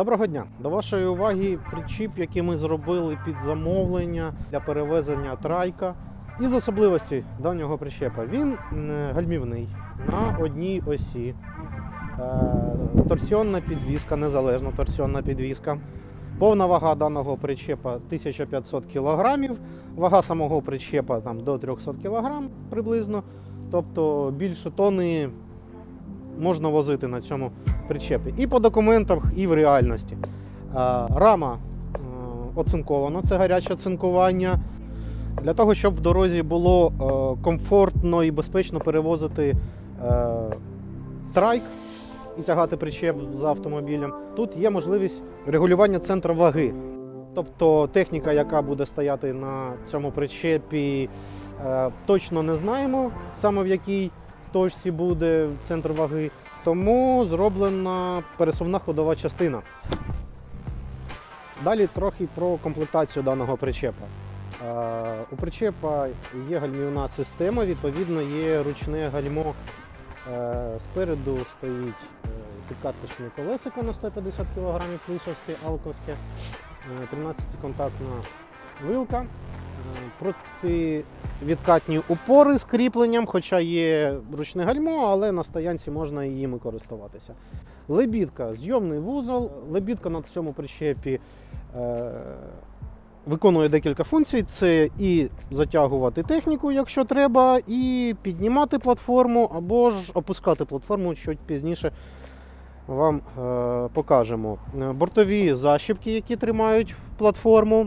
Доброго дня! До вашої уваги причіп, який ми зробили під замовлення для перевезення трайка. Із особливості даного причепа він гальмівний на одній осі. Е, Торсіонна підвізка, незалежна торсіонна підвізка. Повна вага даного причепа 1500 кг, вага самого причепа там, до 300 кг приблизно. Тобто більше тони можна возити на цьому причепі. І по документах, і в реальності. Е, Рама е, оцинкована, це гаряче цинкування. Для того, щоб в дорозі було е, комфортно і безпечно перевозити е, трайк і тягати причеп за автомобілем, тут є можливість регулювання центру ваги. Тобто техніка, яка буде стояти на цьому причепі, точно не знаємо, саме в якій точці буде центр ваги. Тому зроблена пересувна ходова частина. Далі трохи про комплектацію даного причепа. Е, У причепа є гальмівна система, відповідно, є ручне гальмо. Е, Спереду стоїть е, підкаточне колесико на 150 кг плюсовське, алковське, 13-контактна вилка, е, противідкатні упори з кріпленням, хоча є ручне гальмо, але на стоянці можна і їми користуватися. Лебідка, зйомний вузол. Лебідка на цьому причепі е, виконує декілька функцій: це і затягувати техніку, якщо треба, і піднімати платформу, або ж опускати платформу, що пізніше вам е, покажемо. Е, Бортові защіпки, які тримають платформу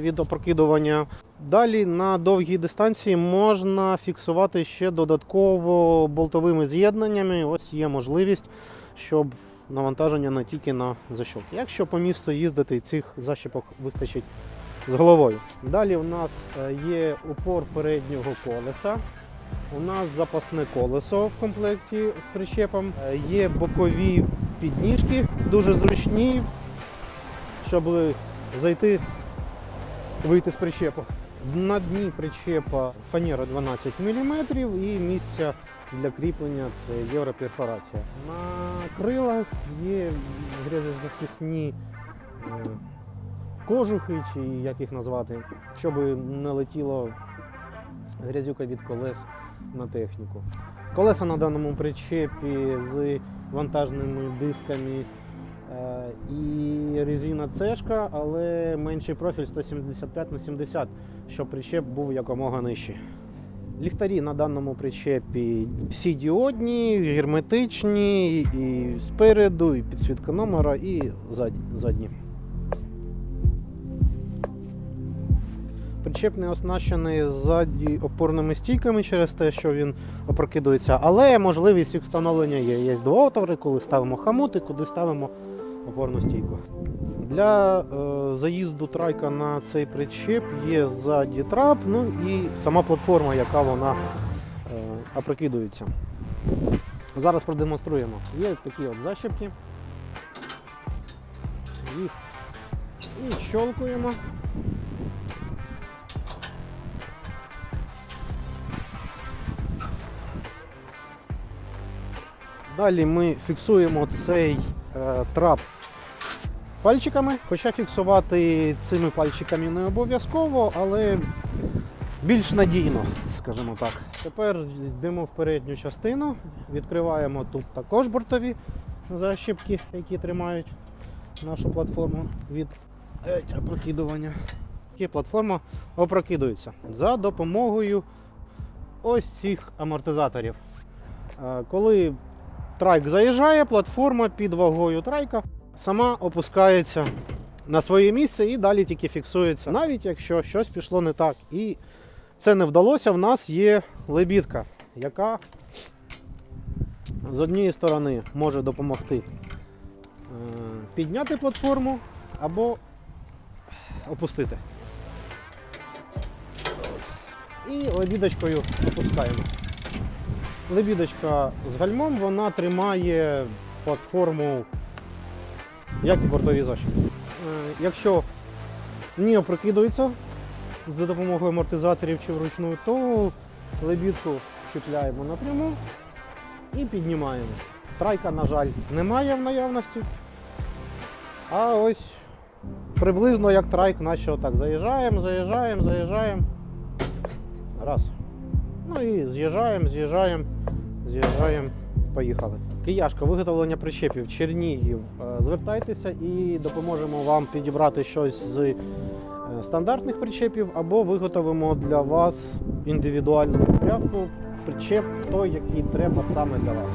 від опрокидування. Далі на довгій дистанції можна фіксувати ще додатково болтовими з'єднаннями. Ось є можливість, щоб навантаження не тільки на защолки. Якщо по місту їздити, цих защіпок вистачить з головою. Далі у нас е, є упор переднього колеса. У нас запасне колесо в комплекті з причепом. Е, Є бокові підніжки, дуже зручні, щоб зайти, вийти з причепу. На дні причепа фанера 12 мм і місця для кріплення це європерфорація. На крилах є грязозахисні е, кожухи, чи як їх назвати, щоб не летіло грязюка від колес на техніку. Колеса на даному причепі з вантажними дисками і резина цешка, але менший профіль 175 на 70, щоб причеп був якомога нижчий. Ліхтарі на даному причепі всі діодні, герметичні, і спереду, і підсвітка номера, і задні. Причеп не оснащений ззаді опорними стійками через те, що він опрокидується, але можливість їх встановлення є. Є двоотвори, коли ставимо хамути, куди ставимо опорну стійку. Для е, заїзду трайка на цей причеп є ззаді трап, ну і сама платформа, яка вона е, опрокидується. Зараз продемонструємо. Є такі от защепки. Їх відщолкуємо. Далі ми фіксуємо цей е, трап пальчиками, хоча фіксувати цими пальчиками не обов'язково, але більш надійно, скажімо так. Тепер йдемо в передню частину, відкриваємо тут також бортові защіпки, які тримають нашу платформу від опрокидування. І платформа опрокидується за допомогою ось цих амортизаторів. Е, Коли трайк заїжджає, платформа під вагою трайка сама опускається на своє місце і далі тільки фіксується, навіть якщо щось пішло не так. І це не вдалося, в нас є лебідка, яка з однієї сторони може допомогти е, підняти платформу або опустити. І лебідочкою опускаємо. Лебідочка з гальмом вона тримає платформу, як і бортові защіпки. Е, Якщо не опрокидується за допомогою амортизаторів чи вручну, то лебідку чіпляємо напряму і піднімаємо. Трайка, на жаль, немає в наявності. А ось приблизно як трайк, наче отак заїжджаємо, заїжджаємо, заїжджаємо. Раз. Ну і з'їжджаємо, з'їжджаємо, з'їжджаємо, поїхали. Кияшка, виготовлення причепів, Чернігів. Е, Звертайтеся і допоможемо вам підібрати щось з е, стандартних причепів або виготовимо для вас індивідуальну пряпку, причеп той, який треба саме для вас.